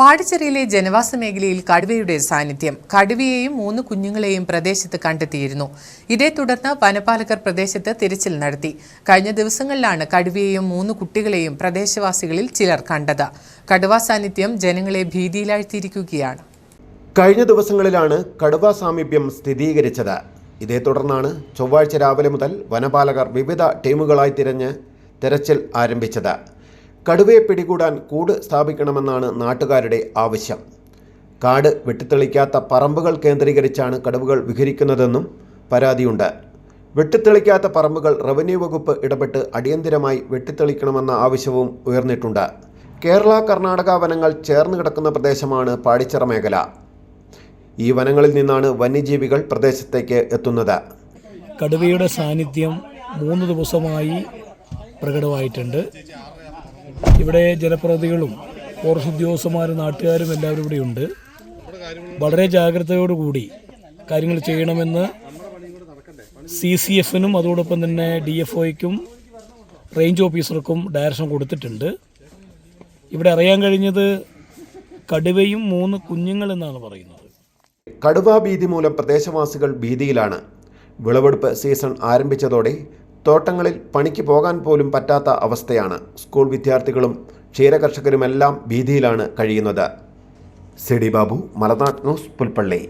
പാടിച്ചെറിയിലെ ജനവാസ മേഖലയിൽ കടുവയുടെ സാന്നിധ്യം. കടുവയെയും മൂന്ന് കുഞ്ഞുങ്ങളെയും പ്രദേശത്ത് കണ്ടെത്തിയിരുന്നു. ഇതേ തുടർന്ന് വനപാലകർ പ്രദേശത്ത് തിരച്ചിൽ നടത്തി. കഴിഞ്ഞ ദിവസങ്ങളിലാണ് കടുവയെയും മൂന്ന് കുട്ടികളെയും പ്രദേശവാസികളിൽ ചിലർ കണ്ടത്. കടുവ സാന്നിധ്യം ജനങ്ങളെ ഭീതിയിലാഴ്ത്തിയിരിക്കുകയാണ്. കഴിഞ്ഞ ദിവസങ്ങളിലാണ് കടുവ സാമീപ്യം സ്ഥിരീകരിച്ചത്. ഇതേ തുടർന്നാണ് ചൊവ്വാഴ്ച രാവിലെ മുതൽ വനപാലകർ വിവിധ ടീമുകളായി തിരഞ്ഞ് തെരച്ചിൽ ആരംഭിച്ചത്. കടുവയെ പിടികൂടാൻ കൂട് സ്ഥാപിക്കണമെന്നാണ് നാട്ടുകാരുടെ ആവശ്യം. കാട് വെട്ടിത്തെളിക്കാത്ത പറമ്പുകൾ കേന്ദ്രീകരിച്ചാണ് കടുവകൾ വിഹരിക്കുന്നതെന്നും പരാതിയുണ്ട്. വെട്ടിത്തെളിക്കാത്ത പറമ്പുകൾ റവന്യൂ വകുപ്പ് ഇടപെട്ട് അടിയന്തിരമായി വെട്ടിത്തെളിക്കണമെന്ന ആവശ്യവും ഉയർന്നിട്ടുണ്ട്. കേരള കർണാടക വനങ്ങൾ ചേർന്ന് കിടക്കുന്ന പ്രദേശമാണ് പാടിച്ചിറ മേഖല. ഈ വനങ്ങളിൽ നിന്നാണ് വന്യജീവികൾ പ്രദേശത്തേക്ക് എത്തുന്നത്. കടുവയുടെ സാന്നിധ്യം മൂന്ന് ദിവസമായി പ്രകടമായിട്ടുണ്ട്. ഇവിടെ ജനപ്രതിനിധികളും ഫോറസ്റ്റ് ഉദ്യോഗസ്ഥന്മാരും നാട്ടുകാരും എല്ലാവരും ഇവിടെ ഉണ്ട്. വളരെ ജാഗ്രതയോടുകൂടി കാര്യങ്ങൾ ചെയ്യണമെന്ന് സി സി എഫിനും അതോടൊപ്പം തന്നെ ഡി എഫ് ഒയ്ക്കും റേഞ്ച് ഓഫീസർക്കും ഡയറക്ഷൻ കൊടുത്തിട്ടുണ്ട്. ഇവിടെ അറിയാൻ കഴിഞ്ഞത് കടുവയും മൂന്ന് കുഞ്ഞുങ്ങളെന്നാണ് പറയുന്നത്. കടുവ ഭീതി മൂലം പ്രദേശവാസികൾ ഭീതിയിലാണ്. വിളവെടുപ്പ് സീസൺ ആരംഭിച്ചതോടെ തോട്ടങ്ങളിൽ പണിക്ക് പോകാൻ പോലും പറ്റാത്ത അവസ്ഥയാണ് സ്കൂൾ വിദ്യാർത്ഥികളും ക്ഷീരകർഷകരുമെല്ലാം ഭീതിയിലാണ് കഴിയുന്നത്. CD Babu Malanad news Pulpally.